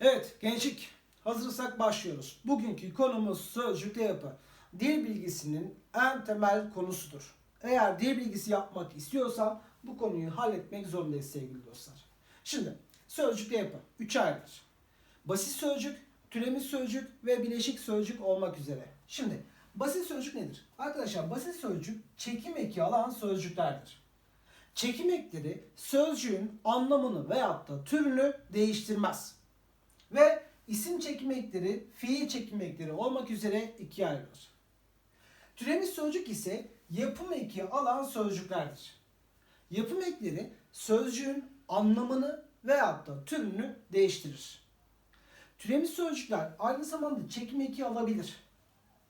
Evet gençlik hazırsak başlıyoruz. Bugünkü konumuz sözcükte yapı. Dil bilgisinin en temel konusudur. Eğer dil bilgisi yapmak istiyorsan bu konuyu halletmek zorundayız sevgili dostlar. Şimdi sözcükte yapı 3 ayrılır. Basit sözcük, türemiş sözcük ve bileşik sözcük olmak üzere. Şimdi basit sözcük nedir? Arkadaşlar basit sözcük çekim eki alan sözcüklerdir. Çekim ekleri sözcüğün anlamını veyahut da türünü değiştirmez. Ve isim çekim ekleri, fiil çekim ekleri olmak üzere ikiye ayrılır. Türemiş sözcük ise yapım eki alan sözcüklerdir. Yapım ekleri sözcüğün anlamını veyahut da türünü değiştirir. Türemiş sözcükler aynı zamanda çekim eki alabilir.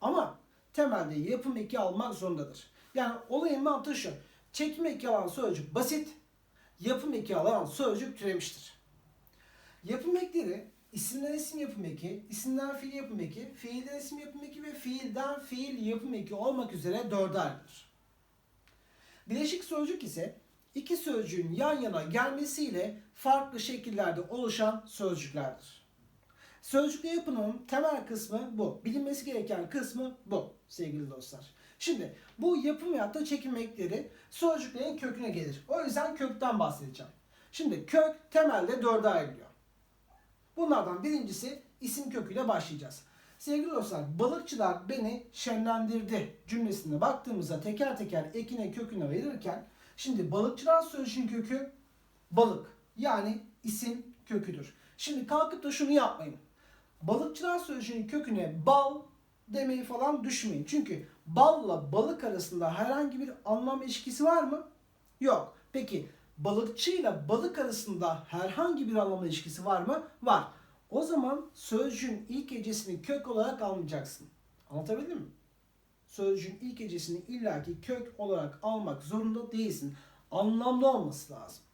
Ama temelde yapım eki almak zorundadır. Yani olayın mantığı şu. Çekim eki alan sözcük basit, yapım eki alan sözcük türemiştir. Yapım ekleri isimden isim yapım eki, isimden fiil yapım eki, fiilden isim yapım eki ve fiilden fiil yapım eki olmak üzere dörde ayrılır. Bileşik sözcük ise iki sözcüğün yan yana gelmesiyle farklı şekillerde oluşan sözcüklerdir. Sözcükte yapının temel kısmı bu. Bilinmesi gereken kısmı bu sevgili dostlar. Şimdi bu yapım veyahut da çekim sözcüklerin köküne gelir. O yüzden kökten bahsedeceğim. Şimdi kök temelde dörde ayrılıyor. Bunlardan birincisi isim köküyle başlayacağız. Sevgili dostlar, balıkçılar beni şenlendirdi cümlesine baktığımızda teker teker ekine köküne verirken şimdi balıkçılar sözcüğün kökü balık yani isim köküdür. Şimdi kalkıp da şunu yapmayın. Balıkçılar sözcüğünün köküne bal demeyi falan düşmeyin. Çünkü balla balık arasında herhangi bir anlam ilişkisi var mı? Yok. Peki balıkçıyla balık arasında herhangi bir anlam ilişkisi var mı? Var. O zaman sözcüğün ilk hecesini kök olarak almayacaksın. Anlatabildim mi? Sözcüğün ilk hecesini illaki kök olarak almak zorunda değilsin. Anlamlı olması lazım.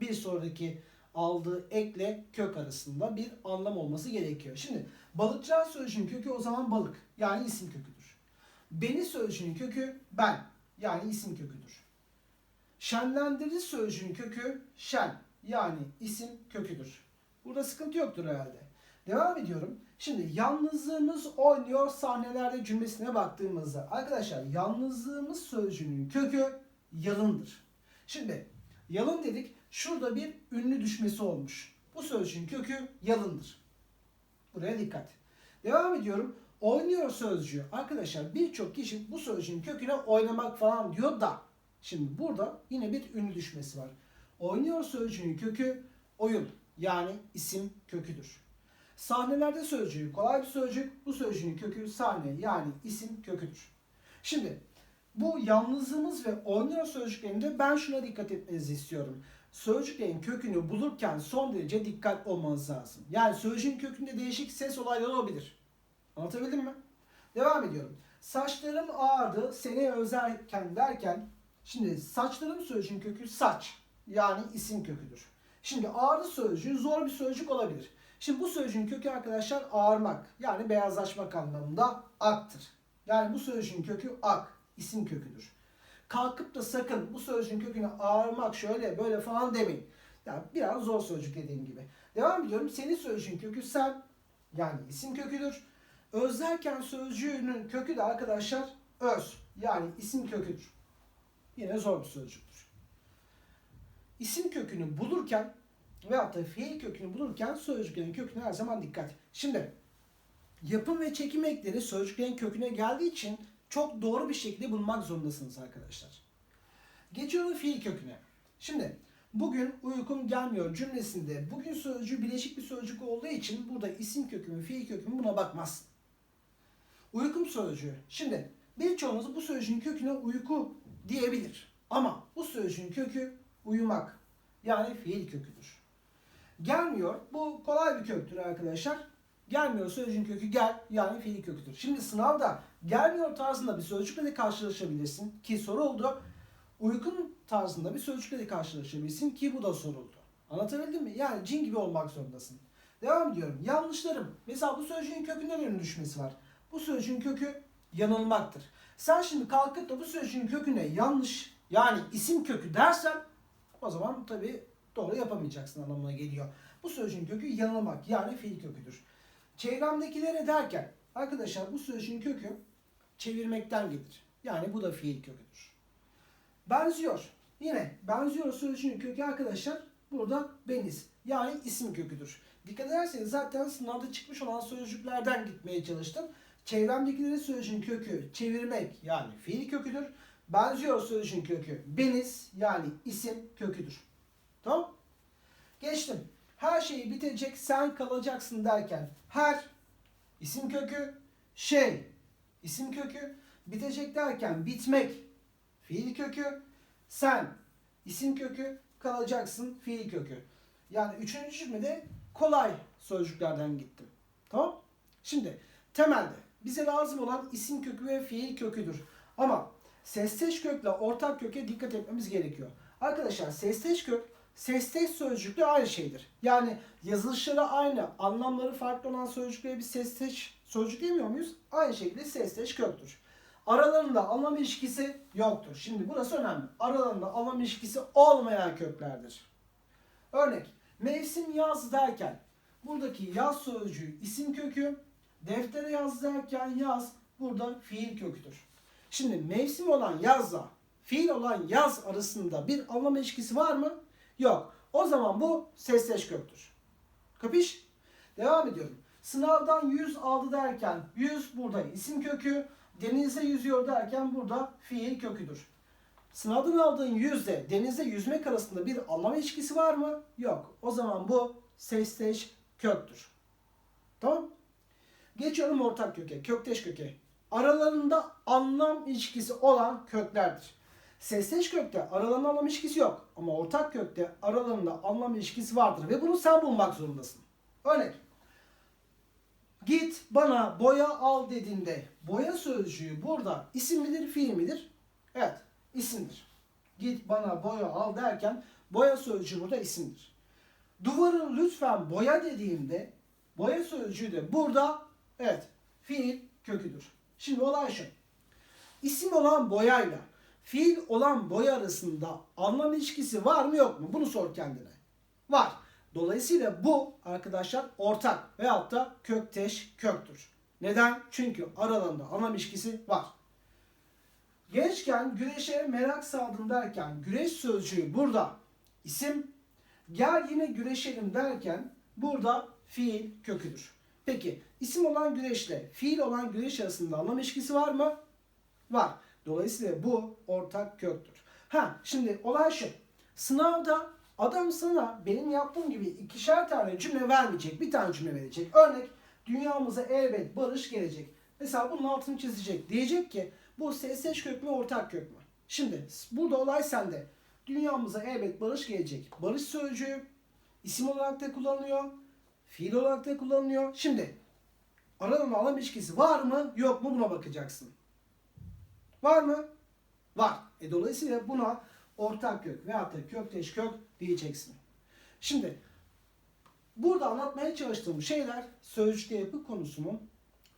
Bir sonraki aldığı ekle kök arasında bir anlam olması gerekiyor. Şimdi balıkçılar sözcüğün kökü o zaman balık yani isim köküdür. Beni sözcüğün kökü ben yani isim köküdür. Şenlendirici sözcüğün kökü şen yani isim köküdür. Burada sıkıntı yoktur herhalde. Devam ediyorum. Şimdi yalnızlığımız oynuyor sahnelerde cümlesine baktığımızda arkadaşlar yalnızlığımız sözcüğünün kökü yalındır. Şimdi yalın dedik şurada bir ünlü düşmesi olmuş. Bu sözcüğün kökü yalındır. Buraya dikkat. Devam ediyorum. Oynuyor sözcüğü. Arkadaşlar birçok kişi bu sözcüğün köküne oynamak falan diyor da. Şimdi burada yine bir ünlü düşmesi var. Oynuyor sözcüğünün kökü oyun yani isim köküdür. Sahnelerde sözcüğü kolay bir sözcük. Bu sözcüğün kökü sahne yani isim köküdür. Şimdi bu yalnızlığımız ve oynuyor sözcüklerinde ben şuna dikkat etmenizi istiyorum. Sözcüklerin kökünü bulurken son derece dikkat olmanız lazım. Yani sözcüğün kökünde değişik ses olayları olabilir. Anlatabildim mi? Devam ediyorum. Saçlarım ağardı seni özlerken derken şimdi saçlarım sözcüğün kökü saç yani isim köküdür. Şimdi ağrı sözcüğü zor bir sözcük olabilir. Şimdi bu sözcüğün kökü arkadaşlar ağarmak yani beyazlaşmak anlamında aktır. Yani bu sözcüğün kökü ak, isim köküdür. Kalkıp da sakın bu sözcüğün köküne ağarmak şöyle böyle falan demeyin. Yani biraz zor sözcük dediğim gibi. Devam ediyorum. Senin sözcüğün kökü sen yani isim köküdür. Özlerken sözcüğünün kökü de arkadaşlar öz yani isim köküdür. Yine zor bir sözcüktür. İsim kökünü bulurken veyahut da fiil kökünü bulurken sözcüklerin köküne her zaman dikkat. Şimdi yapım ve çekim ekleri sözcüklerin köküne geldiği için çok doğru bir şekilde bulmak zorundasınız arkadaşlar. Geçiyorum fiil köküne. Şimdi bugün uykum gelmiyor cümlesinde bugün sözcüğü bileşik bir sözcük olduğu için burada isim kökü mü fiil kökü mü buna bakmazsın. Uykum sözcüğü. Şimdi birçoğunuz bu sözcüğün köküne uyku diyebilir. Ama bu sözcüğün kökü uyumak. Yani fiil köküdür. Gelmiyor. Bu kolay bir köktür arkadaşlar. Gelmiyor sözcüğün kökü gel yani fiil köküdür. Şimdi sınavda gelmiyor tarzında bir sözcükle de karşılaşabilirsin ki soru oldu. Uykun tarzında bir sözcükle de karşılaşabilirsin ki bu da soruldu. Anlatabildim mi? Yani cin gibi olmak zorundasın. Devam ediyorum. Yanlışlarım. Mesela bu sözcüğün kökünde bir düşmesi var. Bu sözcüğün kökü yanılmaktır. Sen şimdi kalkıp da bu sözcüğün köküne yanlış yani isim kökü dersen o zaman tabi doğru yapamayacaksın anlamına geliyor. Bu sözcüğün kökü yanılmak yani fiil köküdür. Çevremdekilere derken arkadaşlar bu sözcüğün kökü çevirmekten gelir. Yani bu da fiil köküdür. Benziyor. Yine benziyor sözcüğün kökü arkadaşlar burada beniz. Yani isim köküdür. Dikkat ederseniz zaten sınavda çıkmış olan sözcüklerden gitmeye çalıştım. Çevremdekileri sözcüğün kökü çevirmek yani fiil köküdür. Benziyor sözcüğün kökü beniz yani isim köküdür. Tamam? Geçtim. Her şeyi bitecek sen kalacaksın derken her isim kökü şey isim kökü bitecek derken bitmek fiil kökü sen isim kökü kalacaksın fiil kökü. Yani üçüncü cümlede kolay sözcüklerden gittim. Tamam? Şimdi temelde bize lazım olan isim kökü ve fiil köküdür. Ama sesteş kökle ortak köke dikkat etmemiz gerekiyor. Arkadaşlar sesteş kök sesteş sözcükle aynı şeydir. Yani yazılışları aynı, anlamları farklı olan sözcüklere bir sesteş sözcük demiyor muyuz? Aynı şekilde sesteş köktür. Aralarında anlam ilişkisi yoktur. Şimdi burası önemli. Aralarında anlam ilişkisi olmayan köklerdir. Örnek, mevsim yaz derken buradaki yaz sözcüğü isim kökü, deftere yaz derken yaz burada fiil köküdür. Şimdi mevsim olan yazla fiil olan yaz arasında bir anlam ilişkisi var mı? Yok. O zaman bu sesleş köktür. Kapış? Devam ediyorum. Sınavdan 100 aldı derken 100 burada isim kökü, denizde yüzüyor derken burada fiil köküdür. Sınavdan aldığın yüzde denizde yüzmek arasında bir anlam ilişkisi var mı? Yok. O zaman bu sesleş köktür. Tamam? Geçiyorum ortak köke, kökteş köke. Aralarında anlam ilişkisi olan köklerdir. Sesleş kökte aralarında anlam ilişkisi yok. Ama ortak kökte aralarında anlam ilişkisi vardır. Ve bunu sen bulmak zorundasın. Örnek. Git bana boya al dediğinde boya sözcüğü burada isim midir, fiil midir? Evet, isimdir. Git bana boya al derken boya sözcüğü burada isimdir. Duvarı lütfen boya dediğimde boya sözcüğü de burada evet fiil köküdür. Şimdi olay şu. İsim olan boyayla fiil olan boya arasında anlam ilişkisi var mı yok mu? Bunu sor kendine. Var. Dolayısıyla bu arkadaşlar ortak veyahut da kökteş köktür. Neden? Çünkü aralarında anlam ilişkisi var. Gençken güreşe merak saldım derken güreş sözcüğü burada isim. Gel yine güreşelim derken burada fiil köküdür. Peki isim olan güreşle fiil olan güreş arasında anlam ilişkisi var mı? Var. Dolayısıyla bu ortak köktür. Ha şimdi olay şu. Sınavda adam sana benim yaptığım gibi ikişer tane cümle vermeyecek. Bir tane cümle verecek. Örnek dünyamıza elbet barış gelecek. Mesela bunun altını çizecek. Diyecek ki bu sesleş kök mü ortak kök mü? Şimdi burada olay sende. Dünyamıza elbet barış gelecek. Barış sözcüğü isim olarak da kullanılıyor. Fiil olarak da kullanılıyor. Şimdi aralarında anlam ilişkisi var mı yok mu buna bakacaksın. Var mı? Var. E dolayısıyla buna ortak kök veyahut da kökteş kök diyeceksin. Şimdi burada anlatmaya çalıştığım şeyler sözcükte yapı konusunun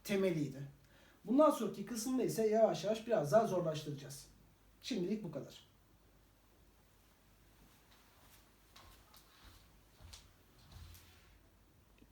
temeliydi. Bundan sonraki kısımda ise yavaş yavaş biraz daha zorlaştıracağız. Şimdilik bu kadar.